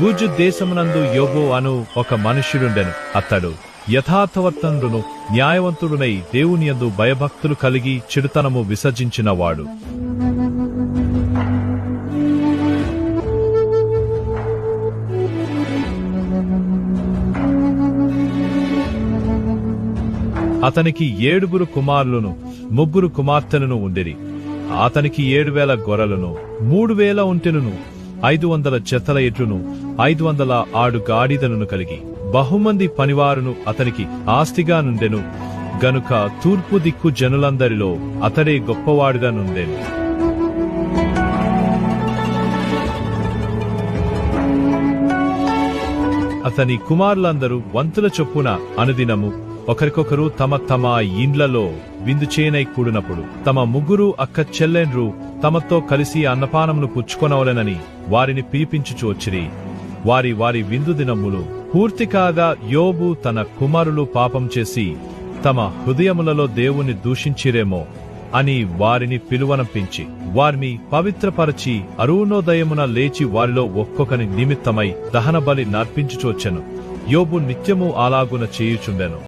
బూజు దేశమునందు యోగో అను ఒక మనుష్యుడుండెను. అతడు యథార్థవర్తనుడును న్యాయవంతుడునై దేవుని యందు భయభక్తులు కలిగి చిడుతనము విసర్జించినవాడు. అతనికి ఏడుగురు కుమారులను ముగ్గురు కుమార్తెలను ఉండిరి. అతనికి ఏడు వేల గొర్రెలను మూడు వేల ఒంటెలను ఐదు వందల చెత్తల ఎడ్లును ఐదు వందల ఆడు గాడిదలను కలిగి బహుమంది పనివారును అతనికి ఆస్తిగా నుండెను. గనుక తూర్పు దిక్కు జనులందరిలో అతడే గొప్పవాడుగా నుండెను. అతని కుమారులందరూ వంతుల చొప్పున అనుదినము ఒకరికొకరు తమ తమ ఇండ్లలో విందుచేనై కూడినప్పుడు తమ ముగ్గురు అక్క చెల్లెండ్రు తమతో కలిసి అన్నపానమును పుచ్చుకొనవలెనని వారిని పిలిపించుచు వచ్చిరి. వారి వారి విందు దినములు పూర్తి కాగా యోబు తన కుమారులు పాపం చేసి తమ హృదయములలో దేవుని దూషించిరేమో అని వారిని పిలువనంపించి వారిని పవిత్రపరచి అరుణోదయమున లేచి వారిలో ఒక్కొక్కని నిమిత్తమై దహన బలి నర్పించుచోచెను యోబు నిత్యము అలాగున చేయుచుండెను.